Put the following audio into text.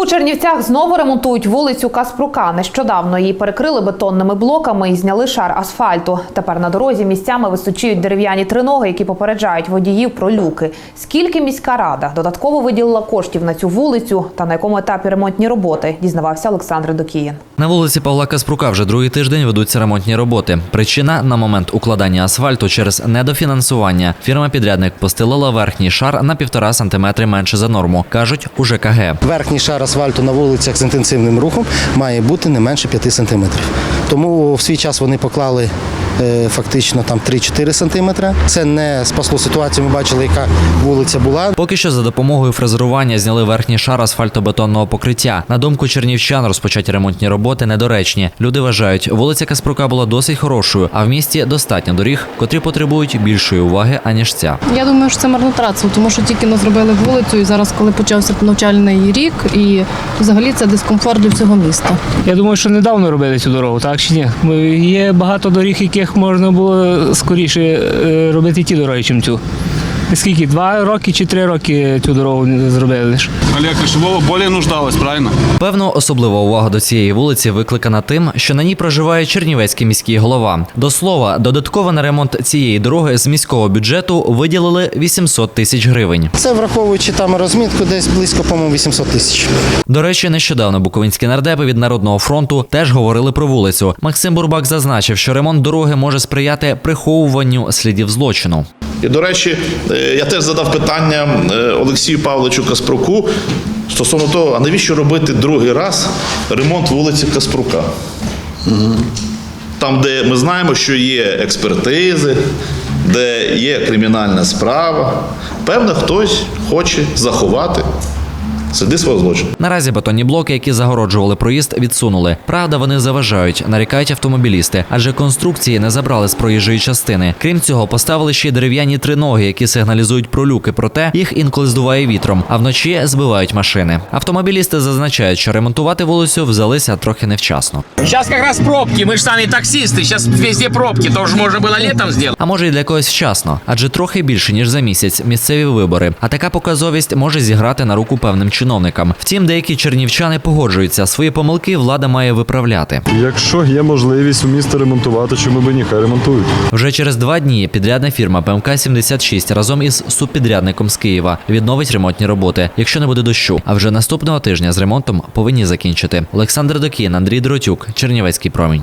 У Чернівцях знову ремонтують вулицю Каспрука. Нещодавно її перекрили бетонними блоками і зняли шар асфальту. Тепер на дорозі місцями височіють дерев'яні триноги, які попереджають водіїв про люки. Скільки міська рада додатково виділила коштів на цю вулицю та на якому етапі ремонтні роботи, дізнавався Олександр Докіїн. На вулиці Павла Каспрука вже другий тиждень ведуться ремонтні роботи. Причина на момент укладання асфальту через недофінансування. Фірма-підрядник постелила верхній шар на півтора сантиметри менше за норму, кажуть у ЖКГ. Верхній шар асфальту на вулицях з інтенсивним рухом має бути не менше 5 см. Тому в свій час вони поклали фактично там 3-4 см. Це не спасло ситуацію. Ми бачили, яка вулиця була. Поки що за допомогою фрезерування зняли верхній шар асфальтобетонного покриття. На думку чернівчан, розпочаті ремонтні роботи недоречні. Люди вважають, вулиця Каспрука була досить хорошою, а в місті достатньо доріг, котрі потребують більшої уваги аніж ця. Я думаю, що це марнотратство, тому що тільки не зробили вулицю, і зараз, коли почався навчальний рік, і взагалі це дискомфорт для всього міста. Я думаю, що недавно робили цю дорогу, так чи ні? Бо Є багато доріг, яких можна було скоріше е, робити ті дороги, чим цю. Скільки? Два роки чи три роки цю дорогу не зробили. Олег Кошелова более нуждалась, правильно? Певно, особлива увага до цієї вулиці викликана тим, що на ній проживає Чернівецький міський голова. До слова, додатково на ремонт цієї дороги з міського бюджету виділили 800 тисяч гривень. Це враховуючи там розмітку, десь близько, по-моєму, 800 тисяч. До речі, нещодавно буковинські нардепи від народного фронту теж говорили про вулицю. Максим Бурбак зазначив, що ремонт дороги може сприяти приховуванню слідів злочину. І, до речі, я теж задав питання е, Олексію Павловичу Каспруку стосовно того, а навіщо робити другий раз ремонт вулиці Каспрука? Там, де ми знаємо, що є експертизи, де є кримінальна справа. Певно, хтось хоче заховати сліди свого злочину. Наразі бетонні блоки, які загороджували проїзд, відсунули. Правда, вони заважають, нарікають автомобілісти, адже конструкції не забрали з проїжджої частини. Крім цього, поставили ще й дерев'яні триноги, які сигналізують про люки. Проте їх інколи здуває вітром, а вночі збивають машини. Автомобілісти зазначають, що ремонтувати вулицю взялися трохи невчасно. Сейчас как раз пробки, мы же сами таксисты, сейчас везде пробки, тоже можно было летом сделать. А може, і для когось вчасно, адже трохи більше ніж за місяць місцеві вибори. А така показовість може зіграти на руку певним чиновникам. Втім, деякі чернівчани погоджуються, свої помилки влада має виправляти. Якщо є можливість у міста ремонтувати, чому б ні, хай ремонтують. Вже через два дні підрядна фірма ПМК 76 разом із субпідрядником з Києва відновить ремонтні роботи, якщо не буде дощу. А вже наступного тижня з ремонтом повинні закінчити. Олександр Докін, Андрій Дротюк, Чернівецький промінь.